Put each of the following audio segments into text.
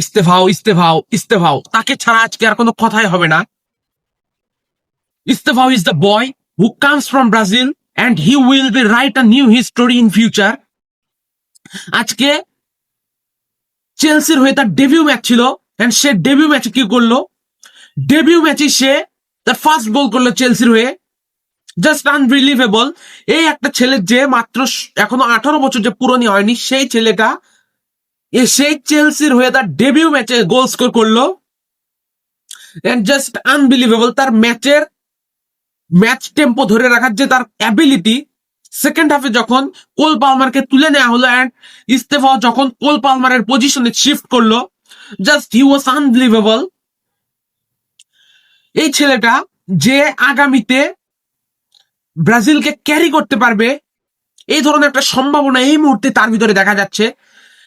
ইস্তেফাও ইস্তেফাও ইস্তেফাও। তাকে ছাড়া আজকে আর কোনো কথাই হবে না। Estevao is the boy who comes from Brazil and he will be write a new history in future আজকে চেলসির হয়ে তার ডেবিউ ম্যাচ ছিল এন্ড সে ডেবিউ ম্যাচে কি করল? ডেবিউ ম্যাচে সে তার ফার্স্ট গোল করল চেলসির হয়ে। জাস্ট আনবিলিভেবল এই একটা ছেলে যে মাত্র এখনও আঠারো বছর যে পুরনি হয়নি, সেই ছেলেটা এ সেই চেলসির হয়ে তার ডেবিউ ম্যাচে গোল স্কোর করল। এন্ড জাস্ট আনবিলিভেবল তার ম্যাচের ম্যাচ টেম্পো ধরে রাখার যে তার অ্যাবিলিটি সেকেন্ড হাফে যখন কোল পালমারকে তুলে নেওয়া হলো অ্যান্ড ইস্তেফা যখন কোল পালমারের পজিশনে শিফট করল জাস্ট হি ওয়াজ আনবিলিভেবল এই ছেলেটা যে আগামীতে ব্রাজিলকে ক্যারি করতে পারবে, এই ধরনের একটা সম্ভাবনা এই মুহূর্তে তার ভিতরে দেখা যাচ্ছে।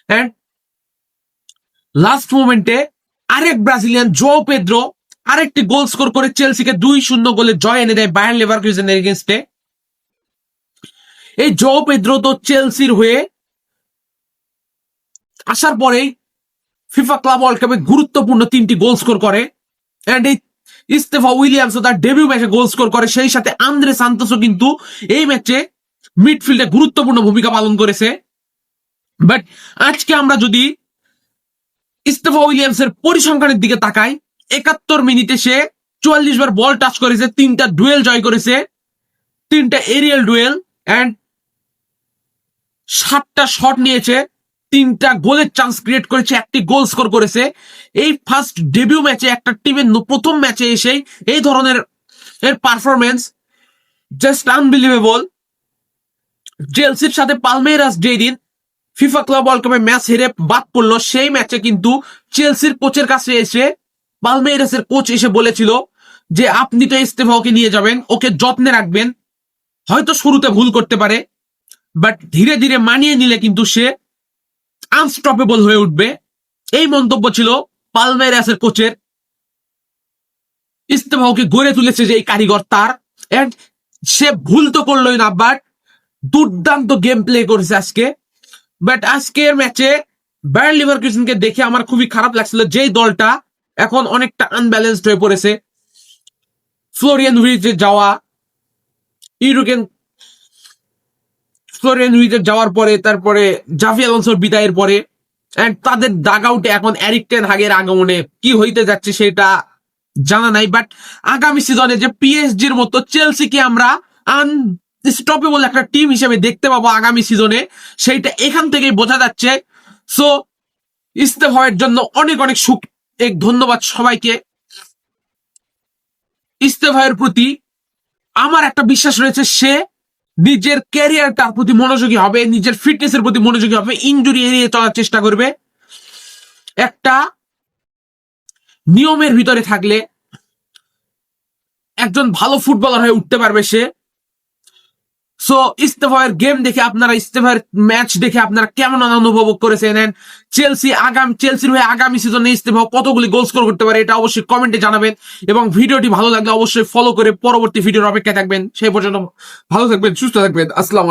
অ্যান্ড লাস্ট মোমেন্টে আরেক ব্রাজিলিয়ান জো পেদ্রো আরেকটি গোল স্কোর করে চেলসিকে দুই শূন্য গোলে জয় এনে দেয় বায়ার লেভার কুইজেনের এগেনস্টে এই জো পেদ্রো তো চেলসির হয়ে আসার পরেই ফিফা ক্লাব ওয়ার্ল্ড কাপে গুরুত্বপূর্ণ তিনটি গোল স্কোর করে। অ্যান্ড এই ইস্তেফা উইলিয়ামসও তার ডেবিউ ম্যাচে গোল স্কোর করে। সেই সাথে আন্দ্রে সান্তোসও কিন্তু এই ম্যাচে মিডফিল্ডে গুরুত্বপূর্ণ ভূমিকা পালন করেছে। বাট আজকে আমরা যদি ইস্তেফা উইলিয়ামসের পরিসংখ্যানের দিকে তাকায়, একাত্তর মিনিটে সে চুয়াল্লিশ বার বল টাচ করেছে, তিনটা ডুয়েল জয় করেছে, তিনটা এরিয়াল ডুয়েল অ্যান্ড সাতটা শট নিয়েছে, তিনটা গোলের চান্স ক্রিয়েট করেছে, একটি গোল স্কোর করেছে। এই ফার্স্ট ডেবিউ ম্যাচে একটা টিমের প্রথম ম্যাচে এসেই এই ধরনের এর পারফরমেন্স জাস্ট আনবিলিভেবল জেলসির সাথে পালমেরাস যেদিন ফিফা ক্লাব ওয়ার্ল্ড কাপে ম্যাচ হেরে বাদ পড়ল। সেই ম্যাচে কিন্তু চেলসির কোচের কাছে এসে পালমেরাসের কোচ এসে বলেছিল যে, আপনি তো ইস্তেফাওকে নিয়ে যাবেন, ওকে যত্নে রাখবেন। হয়তো শুরুতে ভুল করতে পারে বাট ধীরে ধীরে মানিয়ে নিলে কিন্তু সে আনস্টপেবল হয়ে উঠবে। এই মন্তব্য ছিল পালমেরাসের কোচের ইস্তেফাওকে গড়ে তুলেছে যে, এই কারিগর তার। এন্ড সে ভুল তো করলোই না বাট দুর্দান্ত গেম প্লে করেছে আজকে। বাট আজকের ম্যাচে ব্যায়ার লিভার কে দেখে আমার খুবই খারাপ লাগছিল যেই দলটা এখন অনেকটা আনব্যালেন্সড হয়ে পড়েছে। ফ্লোরিয়ান উইজে যাওয়া ইউরোকেন ফ্লোরিয়ান উইজে যাওয়ার পরে, তারপরে জাফি আলonsoর বিদায়ের পরে এন্ড তাদের ডাগ আউটে এখন এরিক টেন হাগের আগমনে কি হইতে যাচ্ছে সেটা জানা নাই। বাট আগামী সিজনে যে পিএসজির মতো চেলসিকে আমরা আনস্টপেবল একটা টিম হিসেবে দেখতে পাবো আগামী সিজনে সেইটা এখান থেকেই বোঝা যাচ্ছে। সো ইস্তেফায়ের জন্য অনেক অনেক সুখ, এক ধন্যবাদ সবাইকে। ইস্তেফায়ের প্রতি আমার একটা বিশ্বাস রয়েছে, সে নিজের ক্যারিয়ারটার প্রতি মনোযোগী হবে, নিজের ফিটনেসের প্রতি মনোযোগী হবে ইনজুরি এড়িয়ে চলার চেষ্টা করবে। একটা নিয়মের ভিতরে থাকলে একজন ভালো ফুটবলার হয়ে উঠতে পারবে সে। সো ইস্তেফায়ের গেম দেখে আপনারা ইস্তেফায়ের ম্যাচ দেখে আপনারা কেমন অনুভব করেছেন? চেলসি আগাম চেলসির হয়ে আগামী সিজনে ইস্তেফা কতগুলি গোল স্কোর করতে পারে, এটা অবশ্যই কমেন্টে জানাবেন। এবং ভিডিওটি ভালো লাগলে অবশ্যই ফলো করে পরবর্তী ভিডিওর অপেক্ষায় থাকবেন। সেই পর্যন্ত ভালো থাকবেন, সুস্থ থাকবেন। আসসালামু